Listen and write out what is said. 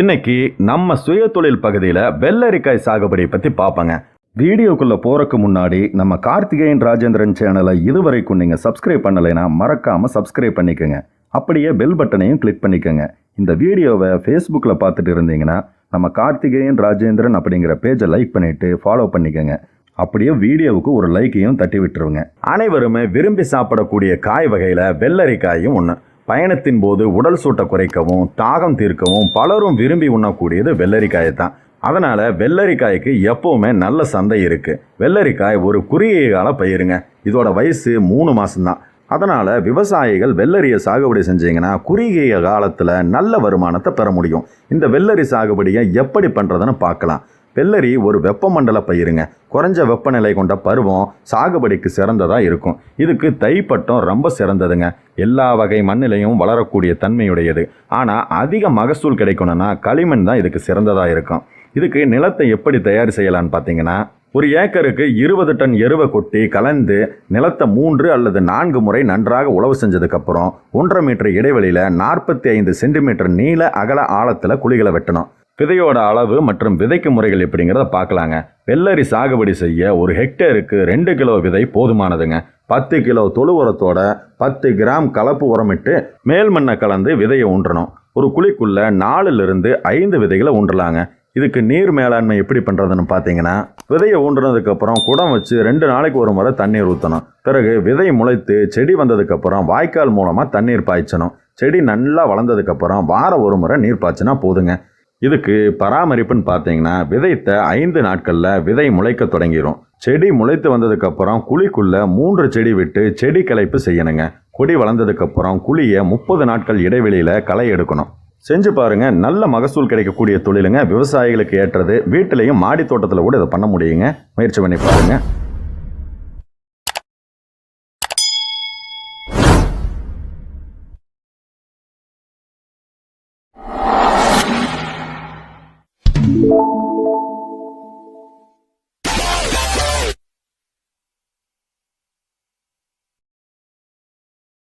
இன்னைக்கு நம்ம சுய தொழில் பகுதியில் வெள்ளரிக்காய் சாகுபடி பற்றி பார்ப்போங்க. வீடியோக்குள்ளே போகிறக்கு முன்னாடி நம்ம கார்த்திகேயன் ராஜேந்திரன் சேனலை இதுவரைக்கும் நீங்கள் சப்ஸ்கிரைப் பண்ணலைன்னா மறக்காமல் சப்ஸ்கிரைப் பண்ணிக்கோங்க. அப்படியே பெல் பட்டனையும் கிளிக் பண்ணிக்கோங்க. இந்த வீடியோவை ஃபேஸ்புக்கில் பார்த்துட்டு இருந்தீங்கன்னா நம்ம கார்த்திகேயன் ராஜேந்திரன் அப்படிங்கிற பேஜை லைக் பண்ணிவிட்டு ஃபாலோ பண்ணிக்கோங்க. அப்படியே வீடியோவுக்கு ஒரு லைக்கையும் தட்டி விட்டுருங்க அனைவருமே விரும்பி சாப்பிடக்கூடிய காய் வகையில் வெள்ளரிக்காயும் ஒன்று பயணத்தின் போது உடல் சூட்டை குறைக்கவும் தாகம் தீர்க்கவும் பலரும் விரும்பி உண்ணக்கூடியது வெள்ளரிக்காயை தான். அதனால் வெள்ளரிக்காய்க்கு எப்போவுமே நல்ல சந்தை இருக்குது வெள்ளரிக்காய் ஒரு குறுகிய கால பயிருங்க. இதோட வயசு மூணு மாதம்தான் அதனால் விவசாயிகள் வெள்ளரியை சாகுபடி செஞ்சீங்கன்னா குறுகிய காலத்தில் நல்ல வருமானத்தை பெற முடியும். இந்த வெள்ளரி சாகுபடியை எப்படி பண்ணுறதுன்னு பார்க்கலாம். வெள்ளரி ஒரு வெப்பமண்டல பயிருங்க. குறைஞ்ச வெப்பநிலை கொண்ட பருவம் சாகுபடிக்கு சிறந்ததாக இருக்கும். இதுக்கு தைப்பட்டம் ரொம்ப சிறந்ததுங்க. எல்லா வகை மண்ணிலையும் வளரக்கூடிய தன்மையுடையது. ஆனால் அதிக மகசூல் கிடைக்கணும்னா களிமண் தான் இதுக்கு சிறந்ததாக இருக்கும். இதுக்கு நிலத்தை எப்படி தயார் செய்யலான்னு பார்த்தீங்கன்னா ஒரு ஏக்கருக்கு இருபது டன் எருவை கொட்டி கலந்து நிலத்தை மூன்று அல்லது நான்கு முறை நன்றாக உழவு செஞ்சதுக்கப்புறம் ஒன்றரை மீட்டர் இடைவெளியில் நாற்பத்தி ஐந்து சென்டிமீட்டர் நீள அகல ஆழத்தில் குழிகளை வெட்டணும். விதையோட அளவு மற்றும் விதைக்கும் முறைகள் எப்படிங்கிறத பார்க்கலாங்க. வெள்ளரி சாகுபடி செய்ய ஒரு ஹெக்டேருக்கு ரெண்டு கிலோ விதை போதுமானதுங்க. பத்து கிலோ தொழு உரத்தோட பத்து கிராம் கலப்பு உரமிட்டு மேல் மண்ணை கலந்து விதையை ஊன்றணும். ஒரு குழிக்குள்ள நாலுலேருந்து ஐந்து விதைகளை ஊன்றலாங்க. இதுக்கு நீர் மேலாண்மை எப்படி பண்ணுறதுன்னு பார்த்தீங்கன்னா விதையை ஊன்றுனதுக்கப்புறம் குடம் வச்சு ரெண்டு நாளைக்கு ஒரு முறை தண்ணீர் ஊற்றணும் பிறகு விதை முளைத்து செடி வந்ததுக்கப்புறம் வாய்க்கால் மூலமாக தண்ணீர் பாய்ச்சணும். செடி நல்லா வளர்ந்ததுக்கப்புறம் வாரம் ஒரு முறை நீர் பாய்ச்சினா போதுங்க. இதுக்கு பராமரிப்புன்னு பார்த்தீங்கன்னா விதைத்த ஐந்து நாட்களில் விதை முளைக்க தொடங்கிடும் செடி முளைத்து வந்ததுக்கப்புறம் குழிக்குள்ளே மூன்று செடி விட்டு செடி களைப்பு செய்யணுங்க. கொடி வளர்ந்ததுக்கப்புறம் குழியை முப்பது நாட்கள் இடைவெளியில் களை எடுக்கணும். செஞ்சு பாருங்கள் நல்ல மகசூல் கிடைக்கக்கூடிய தொழிலுங்க. விவசாயிகளுக்கு ஏற்றது வீட்டிலையும் மாடி தோட்டத்தில் கூட இதை பண்ண முடியுங்க. முயற்சி பண்ணி பாருங்கள்